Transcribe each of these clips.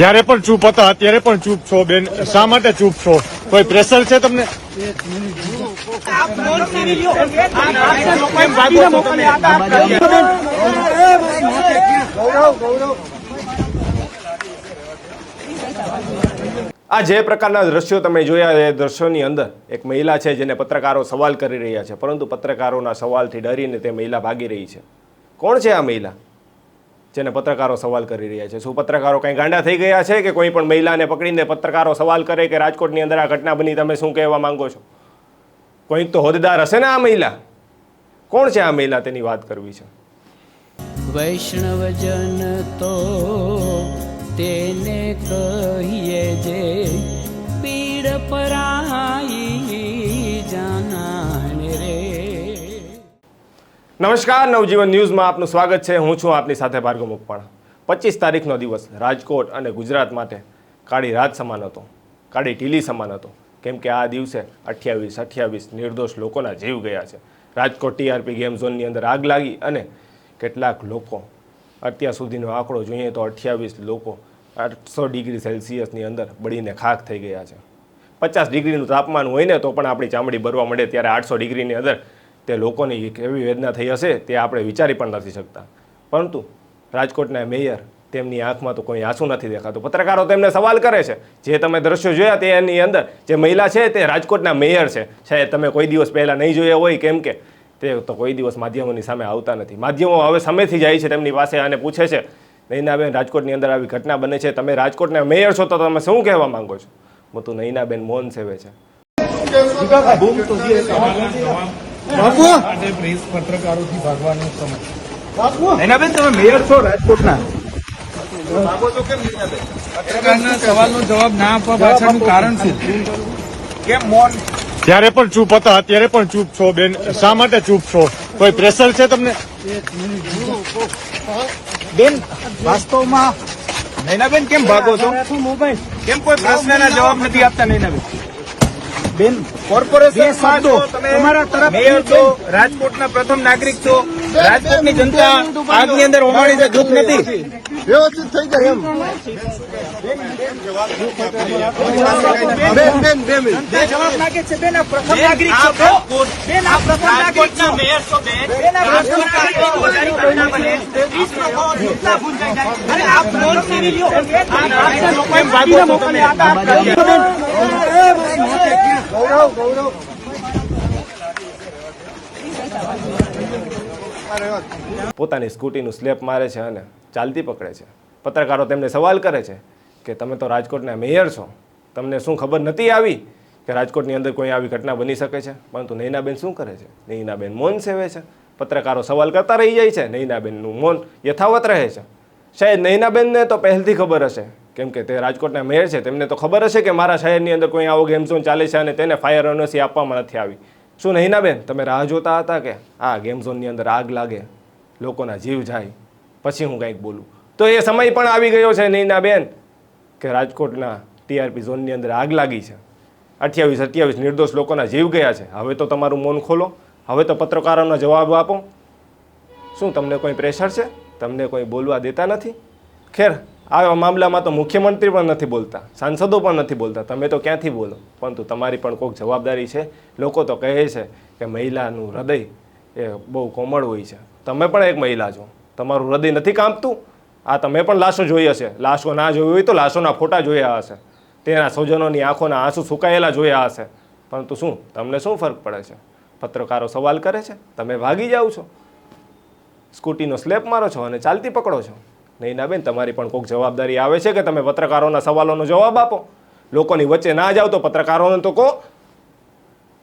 ત્યારે પણ ચૂપ હતા અત્યારે પણ ચૂપ છો બેન. શા માટે ચૂપ છો? કોઈ પ્રેશર છે તમને? આ જે પ્રકારના દ્રશ્યો તમે જોયા એ દ્રશ્યોની અંદર એક મહિલા છે જેને પત્રકારો સવાલ કરી રહ્યા છે, પરંતુ પત્રકારોના સવાલથી ડરીને તે મહિલા ભાગી રહી છે. કોણ છે આ મહિલા? જેને પત્રકારો સવાલ કરી રહ્યા છે. શું પત્રકારો કંઈ ગાંડા થઈ ગયા છે કે કોઈ પણ મહિલાને પકડીને પત્રકારો સવાલ કરે કે રાજકોટની અંદર આ ઘટના બની, તમે શું કહેવા માંગો છો? કોઈક તો હોદ્દેદાર હશે ને આ મહિલા? કોણ છે આ મહિલા તેની વાત કરવી છે? વૈષ્ણવજન તો તેને કહીએ જે પીડ પરાઈ નમસ્કાર, નવજીવન ન્યૂઝમાં આપનું સ્વાગત છે. હું છું આપની સાથે ભાર્ગવ મુકપણ પચીસ તારીખનો દિવસ રાજકોટ અને ગુજરાત માટે કાળી રાત સમાન હતો. કાળી ટીલી સમાન હતો. કેમ કે આ દિવસે અઠ્યાવીસ અઠ્યાવીસ નિર્દોષ લોકોના જીવ ગયા છે. રાજકોટ ટીઆરપી ગેમ ઝોનની અંદર આગ લાગી અને કેટલાક લોકો અત્યાર સુધીનો આંકડો જોઈએ તો અઠ્યાવીસ લોકો આઠસો ડિગ્રી સેલ્સિયસની અંદર બળીને ખાખ થઈ ગયા છે. પચાસ ડિગ્રીનું તાપમાન હોય ને તો પણ આપણી ચામડી બરવા મળે ત્યારે આઠસો ડિગ્રીની અંદર તે લોકોની કેવી વેદના થઈ હશે તે આપણે વિચારી પણ નથી શકતા. પરંતુ રાજકોટના મેયર તેમની આંખમાં તો કોઈ આંસુ નથી દેખાતું. પત્રકારો તેમને સવાલ કરે છે. જે તમે દ્રશ્યો જોયા તેની અંદર જે મહિલા છે તે રાજકોટના મેયર છે. શાયદ તમે કોઈ દિવસ પહેલાં નહીં જોયા હોય કેમ કે તે તો કોઈ દિવસ માધ્યમોની સામે આવતા નથી. માધ્યમો હવે સમયથી જાય છે તેમની પાસે અને પૂછે છે, નૈનાબેન, રાજકોટની અંદર આવી ઘટના બને છે. તમે રાજકોટના મેયર છો તો તમે શું કહેવા માંગો છો? હું તો નૈનાબેન મૌન સેવે છે. આજે પ્રેસ પત્રકારોથી ભાગવાનો સમય. નૈનાબેન તમે મેયર છો રાજકોટના? પત્રકારના સવાલનો જવાબ ના આપવા પાછળનું કારણ શું? કેમ મૌન? ત્યારે પણ ચૂપ હતા અત્યારે પણ ચૂપ છો બેન. શા માટે ચૂપ છો? કોઈ પ્રેશર છે તમને? બેન વાસ્તવમાં નૈનાબેન કેમ ભાગો છો? કેમ કોઈ પ્રશ્નના જવાબ નથી આપતા નૈનાબેન? બેન કોર્પોરેશન શબ્દો તમારા તરફ રાજકોટના પ્રથમ નાગરિક છો રાજકોટની જનતા આગની અંદર હોવાની છે દુઃખ નથી વ્યવસ્થિત થઈ જાય એમ બેન બેન જવાબ નાખે છે બેન આ પ્રથમ નાગરિક છો બેન આ પ્રથમ નાગરિક છો મેયર છો બેન આ પ્રથમ નાગરિક આપ ફોન કરી લ્યો પોતાની સ્કૂટીનું સ્લેપ મારે છે અને ચાલતી પકડે છે. પત્રકારો તેમને સવાલ કરે છે કે તમે તો રાજકોટના મેયર છો. તમને શું ખબર નથી આવી કે રાજકોટની અંદર કોઈ આવી ઘટના બની શકે છે? પરંતુ નૈનાબેન શું કરે છે? નૈનાબેન મૌન સેવે છે. પત્રકારો સવાલ કરતા રહી જાય છે. નૈનાબેનનું મૌન યથાવત રહે છે. શાયદ નૈનાબેનને તો પહેલથી ખબર હશે કેમ કે તે રાજકોટના મેયર છે, તેમને તો ખબર હશે કે મારા શહેરની અંદર કોઈ આવો ગેમ ઝોન ચાલે છે અને તેને ફાયર એનઓસી આપવામાં નથી આવી. શું નૈનાબેન તમે રાહ જોતા હતા કે આ ગેમ ઝોનની અંદર આગ લાગે, લોકોના જીવ જાય, પછી હું કંઈક બોલું. તો એ સમય પણ આવી ગયો છે નૈનાબેન કે રાજકોટના ટીઆરપી ઝોનની અંદર આગ લાગી છે. અઠ્યાવીસ અઠ્યાવીસ નિર્દોષ લોકોના જીવ ગયા છે. હવે તો તમારું મૌન ખોલો. હવે તો પત્રકારોનો જવાબ આપો. શું તમને કોઈ પ્રેશર છે? તમને કોઈ બોલવા દેતા નથી? ખેર આ મામલામાં તો મુખ્યમંત્રી પણ નથી બોલતા, સાંસદો પણ નથી બોલતા. તમે તો ક્યાંથી બોલો? પરંતુ તમારી પણ કોઈક જવાબદારી છે. લોકો તો કહે છે કે મહિલાનું હૃદય એ બહુ કોમળ હોય છે. તમે પણ એક મહિલા છો. તમારું હૃદય નથી કાંપતું? આ તમે પણ લાશો જોઈ હશે. લાશો ના જોઈ હોય તો લાશોના ફોટા જોયા હશે. તેના સ્વજનોની આંખોના આંસુ સુકાયેલા જોયા હશે. પરંતુ શું? તમને શું ફરક પડે છે? પત્રકારો સવાલ કરે છે? તમે ભાગી જાઓ છો? સ્કૂટીનો સ્લેપ મારો છો અને ચાલતી પકડો છો? નહીં બેન તમારી પણ કોઈક જવાબદારી આવે છે કે તમે પત્રકારોના સવાલોનો જવાબ આપો? લોકોની વચ્ચે ના જાઓ તો પત્રકારોને તો કહો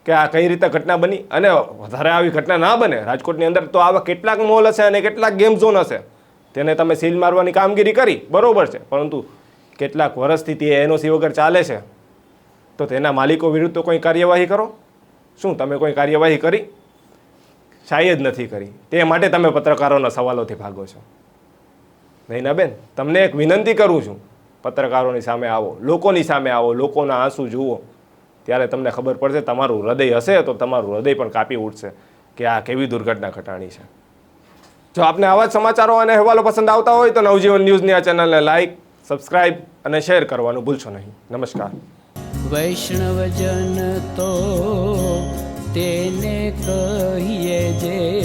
કે આ કઈ રીતે ઘટના બની? અને વધારે આવી ઘટના ના બને, રાજકોટની અંદર તો આવા કેટલાક મોલ હશે અને કેટલાક ગેમ ઝોન હશે. તેને તમે સીલ મારવાની કામગીરી કરી, બરોબર છે. પરંતુ કેટલાક વર્ષથી તે એનઓસી વગર ચાલે છે. તો તેના માલિકો વિરુદ્ધ તો કોઈ કાર્યવાહી કરો? શું તમે કોઈ કાર્યવાહી કરી? શાયદ નથી કરી. તે માટે તમે પત્રકારોના સવાલોથી ભાગો છો. નહીં બેન, તમને એક વિનંતી કરું છું. પત્રકારોની સામે આવો, લોકોની સામે આવો, લોકોના આંસુ જુઓ. ત્યારે તમને ખબર પડશે તમારું હૃદય હશે તો તમારું હૃદય પણ કાપી ઉઠશે કે આ કેવી દુર્ઘટના ઘટાડી છે. જો આપને આવા જ સમાચારો અને અહેવાલો પસંદ આવતા હોય તો નવજીવન ન્યૂઝની આ ચેનલને લાઇક સબસ્ક્રાઈબ અને શેર કરવાનું ભૂલશો નહીં. નમસ્કાર. વૈષ્ણવજન તો તેને કહીએ જે